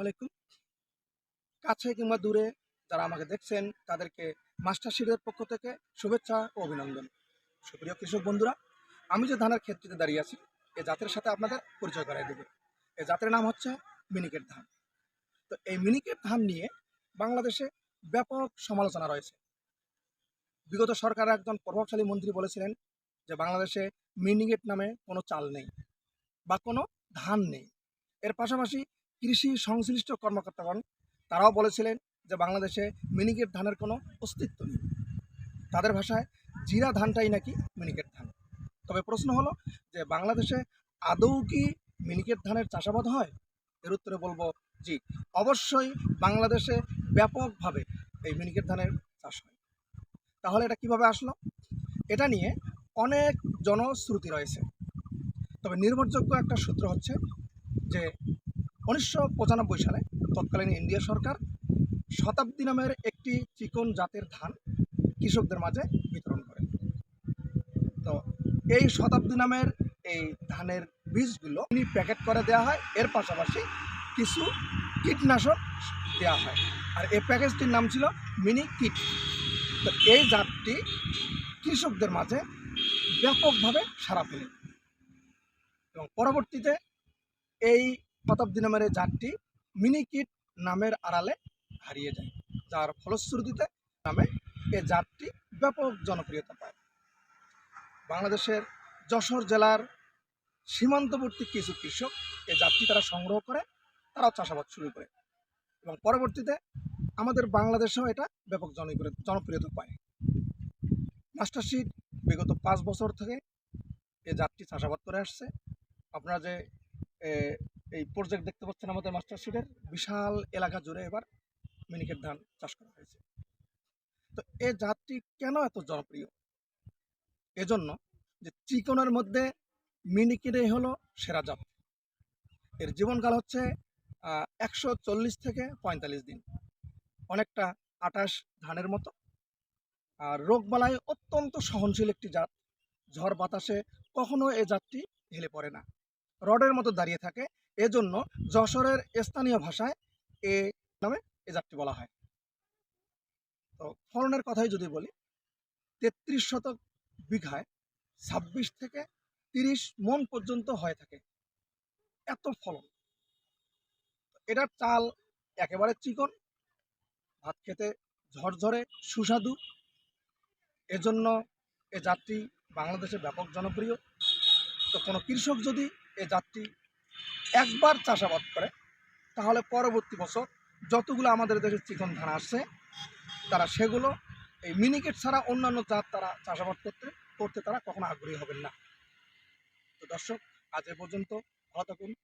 আলাইকুম। কাছে কিংবা দূরে যারা আমাকে দেখছেন, তাদেরকে মাস্টার শিটের পক্ষ থেকে শুভেচ্ছা ও অভিনন্দন। সুপ্রিয় কৃষক বন্ধুরা, আমি যে ধানের ক্ষেত্রে দাঁড়িয়ে আছি এই জাতের সাথে আপনাদের পরিচয় করাই দেবে। এই জাতের নাম হচ্ছে মিনিকেট ধান। তো এই মিনিকেট ধান নিয়ে বাংলাদেশে ব্যাপক সমালোচনা রয়েছে। বিগত সরকারের একজন প্রভাবশালী মন্ত্রী বলেছিলেন যে, বাংলাদেশে মিনিকেট নামে কোনো চাল নেই বা কোনো ধান নেই। এর পাশাপাশি কৃষি সংশ্লিষ্ট কর্মকর্তাগণ তারাও বলেছিলেন যে বাংলাদেশে মিনিকেট ধানের কোনো অস্তিত্ব নেই। তাদের ভাষায় জিরা ধানটাই নাকি মিনিকেট ধান? তবে প্রশ্ন হলো যে বাংলাদেশে আদৌ কি মিনিকেট ধানের চাষাবাদ হয়? এর উত্তরে বলব, জি, অবশ্যই বাংলাদেশে ব্যাপকভাবে এই মিনিকেট ধানের চাষ হয়। তাহলে এটা কীভাবে আসলো? এটা নিয়ে অনেক জনশ্রুতি রয়েছে। তবে নির্ভরযোগ্য একটা সূত্র হচ্ছে যে উনিশশো পঁচানব্বই সালে তৎকালীন ইন্ডিয়া সরকার শতাব্দী নামের একটি চিকন জাতের ধান কৃষকদের মাঝে বিতরণ করে। তো এই শতাব্দী নামের এই ধানের বীজগুলো প্যাকেট করে দেওয়া হয়, এর পাশাপাশি কিছু কীটনাশক দেওয়া হয়। আর এই প্যাকেজটির নাম ছিল মিনি কিট। তো এই জাতটি কৃষকদের মাঝে ব্যাপকভাবে সারা ফেলে এবং পরবর্তীতে এই শতাব্দী নামের এই জাতটি মিনি কিট নামের আড়ালে হারিয়ে যায় যার ফলশ্রুতিতে নামে এই জাতটি ব্যাপক জনপ্রিয়তা পায়। বাংলাদেশের যশোর জেলার সীমান্তবর্তী কিছু কৃষক এই জাতটি তারা সংগ্রহ করে তারা চাষাবাদ শুরু করে এবং পরবর্তীতে আমাদের বাংলাদেশেও এটা ব্যাপক জনপ্রিয় জনপ্রিয়তা পায়। মাস্টার শিট বিগত পাঁচ বছর থেকে এই জাতটি চাষাবাদ করে আসছে। আপনারা যে এ, এই প্রজেক্ট দেখতে পাচ্ছেন আমাদের মাস্টার শিটের বিশাল এলাকা জুড়ে এবার মিনিকেট ধান চাষ করা হয়েছে। তো এই জাতটি কেন এত জনপ্রিয়? এজন্য যে চিকনের মধ্যে মিনিকেটই হলো সেরা জাত। এর জীবনকাল হচ্ছে একশো চল্লিশ থেকে পঁয়তাল্লিশ দিন। অনেকটা আটাশ ধানের মতো। আর রোগবালাই অত্যন্ত সহনশীল একটি জাত। ঝড় বাতাসে কখনো এ জাতটি হেলে পড়ে না। রডের মতো দাঁড়িয়ে থাকে। এজন্য যশোরের স্থানীয় ভাষায় এ নামে এ জাতটি বলা হয়। তো ফলনের কথাই যদি বলি, তেত্রিশ শতক বিঘায় ছাব্বিশ থেকে তিরিশ মন পর্যন্ত হয়ে থাকে এত ফলন। এটার চাল একেবারে চিকন, ভাত খেতে ঝরঝরে সুস্বাদু। এজন্য এ জাতটি বাংলাদেশে ব্যাপক জনপ্রিয়। তো কোনো কৃষক যদি এ জাতটি একবার চাষাবাদ করে, তাহলে পরবর্তী বছর যতগুলো আমাদের দেশে চিকন ধান আসছে, তারা সেগুলো এই মিনিকেট ছাড়া অন্যান্য জাত তারা চাষাবাদ করতে করতে তারা কখনো আগ্রহী হবেন না। তো দর্শক, আজ এ পর্যন্ত, ভালো থাকুন।